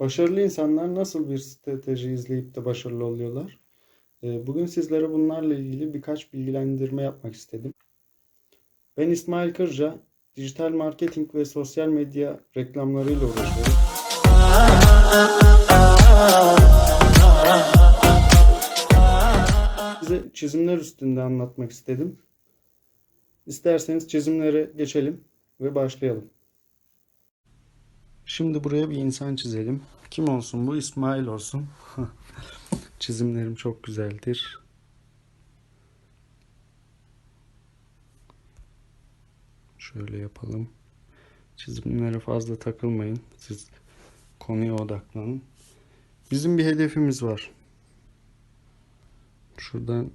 Başarılı insanlar nasıl bir strateji izleyip de başarılı oluyorlar? Ee, Bugün sizlere bunlarla ilgili birkaç bilgilendirme yapmak istedim. Ben İsmail Kırca, dijital marketing ve sosyal medya reklamlarıyla uğraşıyorum. Size çizimler üstünde anlatmak istedim. İsterseniz çizimlere geçelim ve başlayalım. Şimdi buraya bir insan çizelim. Kim olsun bu? İsmail olsun. Çizimlerim çok güzeldir. Şöyle yapalım. Çizimlere fazla takılmayın. Siz konuya odaklanın. Bizim bir hedefimiz var. Şuradan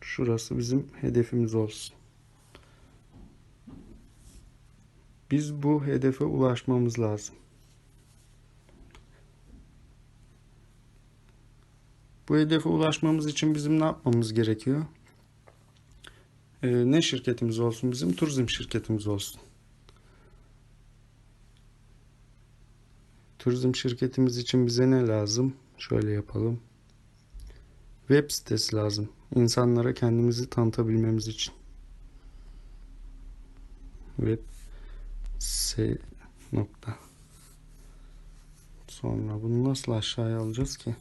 şurası bizim hedefimiz olsun. Biz bu hedefe ulaşmamız lazım. Bu hedefe ulaşmamız için bizim ne yapmamız gerekiyor? Ee, ne şirketimiz olsun bizim? Turizm şirketimiz olsun. Turizm şirketimiz için bize ne lazım? Şöyle yapalım. Web sitesi lazım. İnsanlara kendimizi tanıtabilmemiz için. Web S nokta. Sonra bunu nasıl aşağıya alacağız ki?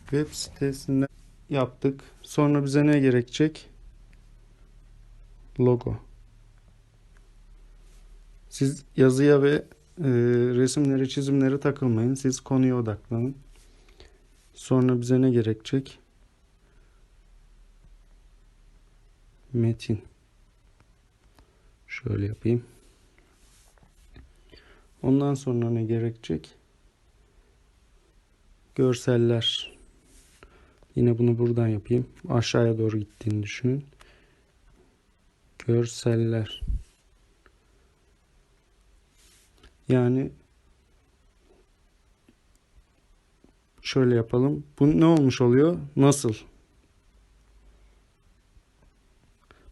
Web sitesinde yaptık. Sonra bize ne gerekecek? Logo. Siz yazıya ve e, resimlere, çizimlere takılmayın. Siz konuya odaklanın. Sonra bize ne gerekecek? Metin. Şöyle yapayım. Ondan sonra ne gerekecek? Görseller. Yine bunu buradan yapayım. Aşağıya doğru gittiğini düşünün. Görseller. Yani şöyle yapalım. Bu ne olmuş oluyor? Nasıl?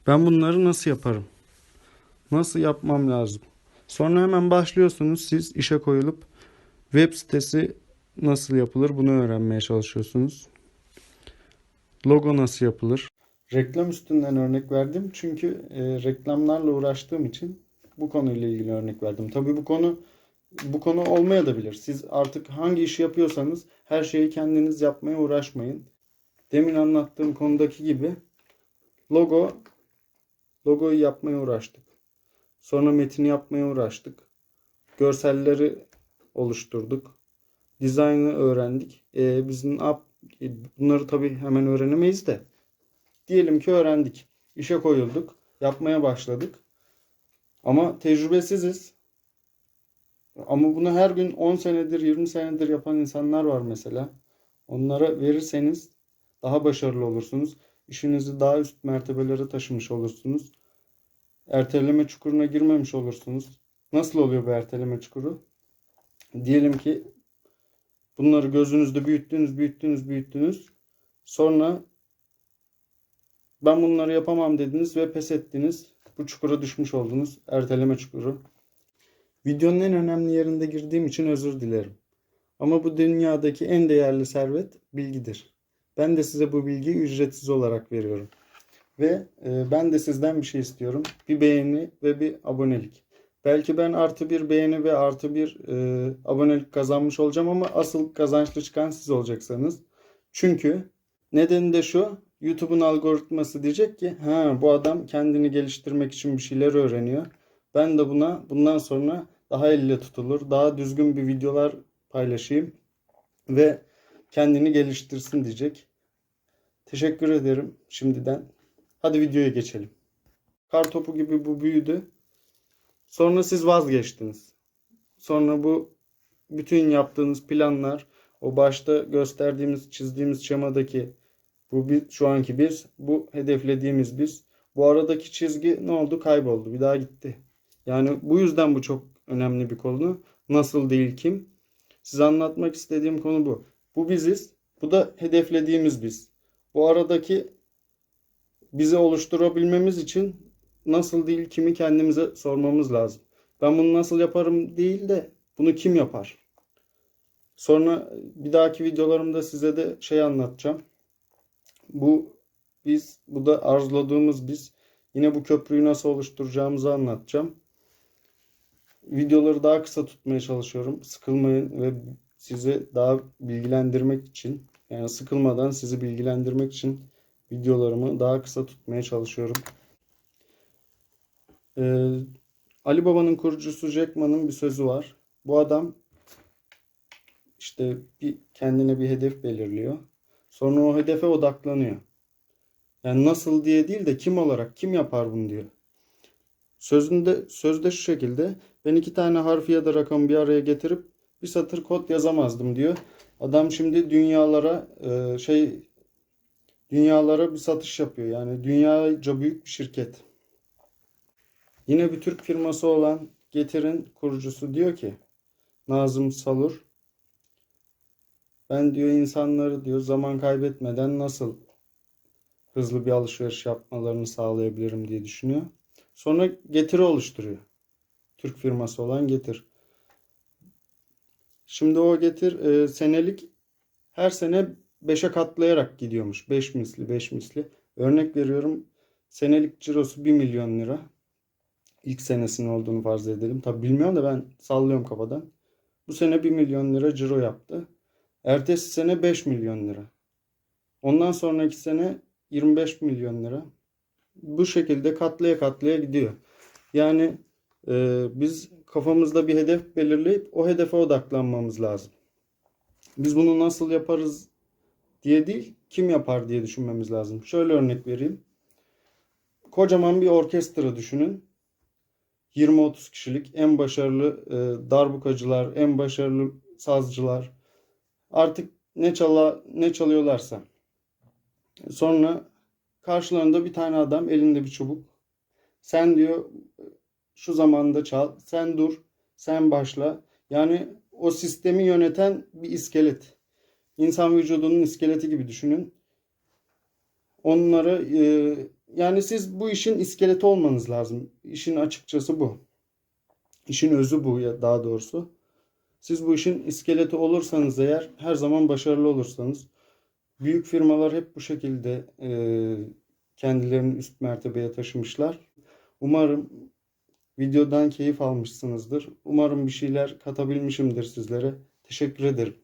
Ben bunları nasıl yaparım? Nasıl yapmam lazım? Sonra hemen başlıyorsunuz siz işe koyulup web sitesi nasıl yapılır bunu öğrenmeye çalışıyorsunuz. Logo nasıl yapılır? Reklam üstünden örnek verdim çünkü e, reklamlarla uğraştığım için bu konuyla ilgili örnek verdim. Tabii bu konu bu konu olmaya da bilir. Siz artık hangi işi yapıyorsanız her şeyi kendiniz yapmaya uğraşmayın. Demin anlattığım konudaki gibi logo logoyu yapmaya uğraştık. Sonra metini yapmaya uğraştık. Görselleri oluşturduk. Dizaynı öğrendik. E, biz ne yap e, bunları tabii hemen öğrenemeyiz de. Diyelim ki öğrendik. İşe koyulduk. Yapmaya başladık. Ama tecrübesiziz. Ama bunu her gün 10 senedir, 20 senedir yapan insanlar var mesela. Onlara verirseniz daha başarılı olursunuz. İşinizi daha üst mertebelere taşımış olursunuz. Erteleme çukuruna girmemiş olursunuz. Nasıl oluyor bu erteleme çukuru? Diyelim ki bunları gözünüzde büyüttünüz, büyüttünüz, büyüttünüz. Sonra ben bunları yapamam dediniz ve pes ettiniz. Bu çukura düşmüş oldunuz. Erteleme çukuru. Videonun en önemli yerinde girdiğim için özür dilerim. Ama bu dünyadaki en değerli servet bilgidir. Ben de size bu bilgiyi ücretsiz olarak veriyorum. Ve e, ben de sizden bir şey istiyorum. Bir beğeni ve bir abonelik. Belki ben artı bir beğeni ve artı bir e, abonelik kazanmış olacağım ama asıl kazançlı çıkan siz olacaksınız. Çünkü nedeni de şu. YouTube'un algoritması diyecek ki ha bu adam kendini geliştirmek için bir şeyler öğreniyor. Ben de buna bundan sonra daha elle tutulur, daha düzgün bir videolar paylaşayım ve kendini geliştirsin diyecek. Teşekkür ederim şimdiden. Hadi videoya geçelim. Kar topu gibi bu büyüdü. Sonra siz vazgeçtiniz. Sonra bu bütün yaptığınız planlar, o başta gösterdiğimiz, çizdiğimiz şemadaki bu bir, şu anki biz, bu hedeflediğimiz biz. Bu aradaki çizgi ne oldu? Kayboldu. Bir daha gitti. Yani bu yüzden bu çok önemli bir konu. Nasıl değil kim? Size anlatmak istediğim konu bu. Bu biziz. Bu da hedeflediğimiz biz. Bu aradaki bizi oluşturabilmemiz için nasıl değil kimi kendimize sormamız lazım. Ben bunu nasıl yaparım değil de bunu kim yapar? Sonra bir dahaki videolarımda size de şey anlatacağım. Bu biz bu da arzuladığımız biz yine bu köprüyü nasıl oluşturacağımızı anlatacağım. Videoları daha kısa tutmaya çalışıyorum. Sıkılmayın ve sizi daha bilgilendirmek için yani sıkılmadan sizi bilgilendirmek için videolarımı daha kısa tutmaya çalışıyorum. Ee, Ali Baba'nın kurucusu Jack Ma'nın bir sözü var. Bu adam işte bir kendine bir hedef belirliyor. Sonra o hedefe odaklanıyor. Yani nasıl diye değil de kim olarak kim yapar bunu diyor. Sözünde sözde şu şekilde ben iki tane harfi ya da rakamı bir araya getirip bir satır kod yazamazdım diyor. Adam şimdi dünyalara e, şey dünyalara bir satış yapıyor. Yani dünyaca büyük bir şirket. Yine bir Türk firması olan Getir'in kurucusu diyor ki Nazım Salur ben diyor insanları diyor zaman kaybetmeden nasıl hızlı bir alışveriş yapmalarını sağlayabilirim diye düşünüyor. Sonra Getir'i oluşturuyor. Türk firması olan Getir. Şimdi o Getir e, senelik her sene 5'e katlayarak gidiyormuş. 5 misli 5 misli. Örnek veriyorum senelik cirosu 1 milyon lira. İlk senesinin olduğunu farz edelim. Tabi bilmiyorum da ben sallıyorum kafadan. Bu sene 1 milyon lira ciro yaptı. Ertesi sene 5 milyon lira. Ondan sonraki sene 25 milyon lira. Bu şekilde katlaya katlaya gidiyor. Yani e, biz kafamızda bir hedef belirleyip o hedefe odaklanmamız lazım. Biz bunu nasıl yaparız diye değil, kim yapar diye düşünmemiz lazım. Şöyle örnek vereyim. Kocaman bir orkestra düşünün. 20-30 kişilik en başarılı e, darbukacılar, en başarılı sazcılar artık ne çala ne çalıyorlarsa. Sonra karşılarında bir tane adam elinde bir çubuk. Sen diyor şu zamanda çal, sen dur, sen başla. Yani o sistemi yöneten bir iskelet. İnsan vücudunun iskeleti gibi düşünün. Onları e, yani siz bu işin iskeleti olmanız lazım. İşin açıkçası bu. İşin özü bu ya daha doğrusu. Siz bu işin iskeleti olursanız eğer her zaman başarılı olursanız büyük firmalar hep bu şekilde e, kendilerini üst mertebeye taşımışlar. Umarım videodan keyif almışsınızdır. Umarım bir şeyler katabilmişimdir sizlere. Teşekkür ederim.